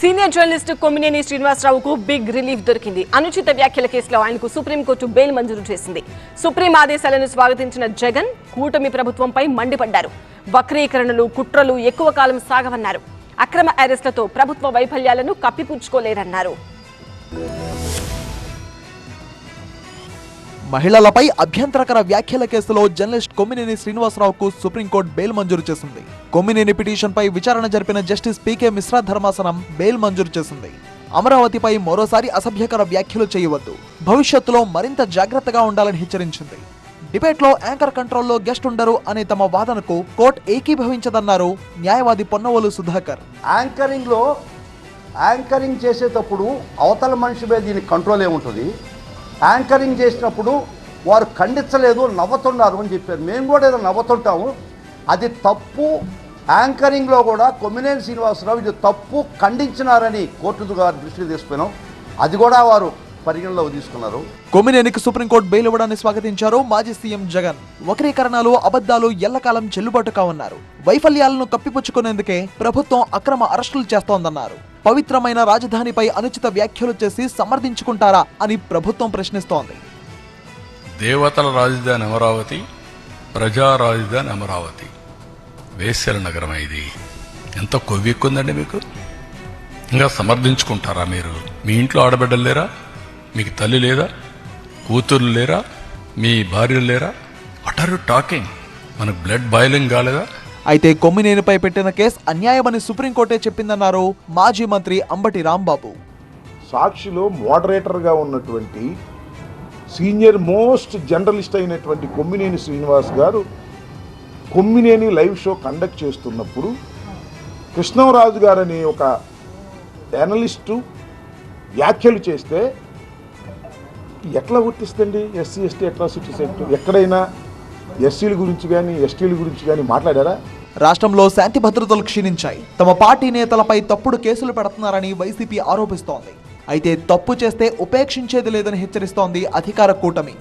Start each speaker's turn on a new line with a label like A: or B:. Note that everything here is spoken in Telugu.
A: సీనియర్ జర్నలిస్ట్ కొమ్మినేని శ్రీనివాసరావుకు బిగ్ రిలీఫ్ దొరికింది. అనుచిత వ్యాఖ్యల కేసులో ఆయనకు సుప్రీంకోర్టు బెయిల్ మంజూరు చేసింది. సుప్రీం ఆదేశాలను స్వాగతించిన జగన్ కూటమి ప్రభుత్వంపై మండిపడ్డారు. వక్రీకరణలు కుట్రలు ఎక్కువ కాలం సాగవన్నారు. అక్రమ అరెస్టులతో ప్రభుత్వ వైఫల్యాలను కప్పిపుచ్చుకోలేరన్నారు
B: మహిళలపై అభ్యంతరకర వ్యాఖ్యల కేసులో జర్నలిస్ట్ కొమ్మినేని శ్రీనివాసరావుకు సుప్రీంకోర్టు బెయిల్ మంజూరు చేసింది. కొమ్మినేని పిటిషన్పై విచారణ జరిపిన జస్టిస్ పీకే మిశ్రా ధర్మాసనం బెయిల్ మంజూరు చేసింది. అమరావతిపై మరోసారి అసభ్యకర వ్యాఖ్యలు చేయవద్దు. భవిష్యత్తులో మరింత జాగ్రత్తగా ఉండాలని హెచ్చరించింది. డిబేట్లో యాంకర్ కంట్రోల్లో గెస్ట్ ఉండరు అనే తమ వాదనకు కోర్టు ఏకీభవించదన్నారు న్యాయవాది పొన్నవోలు సుధాకర్.
C: యాంకరింగ్లో యాంకరింగ్ చేసేటప్పుడు అవతల మనిషి మీద దీనికి కంట్రోల్ ఏముంటుంది యాంకరింగ్ చేసినప్పుడు వారు ఖండించలేదు నవ్వుతున్నారు అని చెప్పారు. మేము కూడా ఏదో నవ్వుతుంటాము. అది తప్పు. యాంకరింగ్లో కూడా కొమ్మినేని శ్రీనివాసరావు ఇది తప్పు ఖండించినారని కోర్టు గారి దృష్టికి తీసుకున్నాం. అది కూడా వారు పరిగణలోకి తీసుకున్నారు.
B: కొమ్మినేనికి సుప్రీంకోర్టు బెయిల్ ఇవ్వడాన్ని స్వాగతించారు మాజీ సీఎం జగన్. వక్రీకరణలు అబద్ధాలు ఎల్లకాలం చెల్లుబాటు కావన్నారు. వైఫల్యాలను కప్పిపుచ్చుకునేందుకే ప్రభుత్వం అక్రమ అరెస్టులు చేస్తోందన్నారు. పవిత్రమైన రాజధానిపై అనుచిత వ్యాఖ్యలు చేసి సమర్థించుకుంటారా అని ప్రభుత్వం ప్రశ్నిస్తోంది.
D: దేవతల రాజధాని అమరావతి ప్రజా రాజధాని అమరావతి. వేశ్యల నగరం ఇది? ఎంత కొవ్వెక్కుందండి మీకు? ఇంకా సమర్థించుకుంటారా మీరు? మీ ఇంట్లో ఆడబిడ్డలు లేరా? మీకు తల్లి లేదా? కూతుర్లు లేరా? మీ భార్యలు లేరా? అటర్ టాకింగ్ మనకు బ్లడ్ బాయిలింగ్ కాలేదా?
B: అయితే కొమ్మినేనిపై పెట్టిన కేసు అన్యాయమని సుప్రీంకోర్టే చెప్పిందన్నారు మాజీ మంత్రి అంబటి రాంబాబు.
E: సాక్షిలో మోడరేటర్గా ఉన్నటువంటి సీనియర్ మోస్ట్ జర్నలిస్ట్ అయినటువంటి కొమ్మినేని శ్రీనివాస్ గారు కొమ్మినేని లైవ్ షో కండక్ట్ చేస్తున్నప్పుడు కృష్ణరాజు గారు అనే ఒక అనలిస్టు వ్యాఖ్యలు చేస్తే ఎట్లా గుర్తిస్తండి ఎస్సీ ఎస్టీ అట్రాసిటీస్ యాక్ట్ ఎక్కడైనా ఎస్సీల గురించి కానీ ఎస్టీల గురించి కానీ మాట్లాడారా?
B: రాష్ట్రంలో శాంతి భద్రతలు క్షీణించాయి. తమ పార్టీ నేతలపై తప్పుడు కేసులు పెడుతున్నారని వైసీపీ ఆరోపిస్తోంది. అయితే తప్పు చేస్తే ఉపేక్షించేది లేదని హెచ్చరిస్తోంది అధికార కూటమి.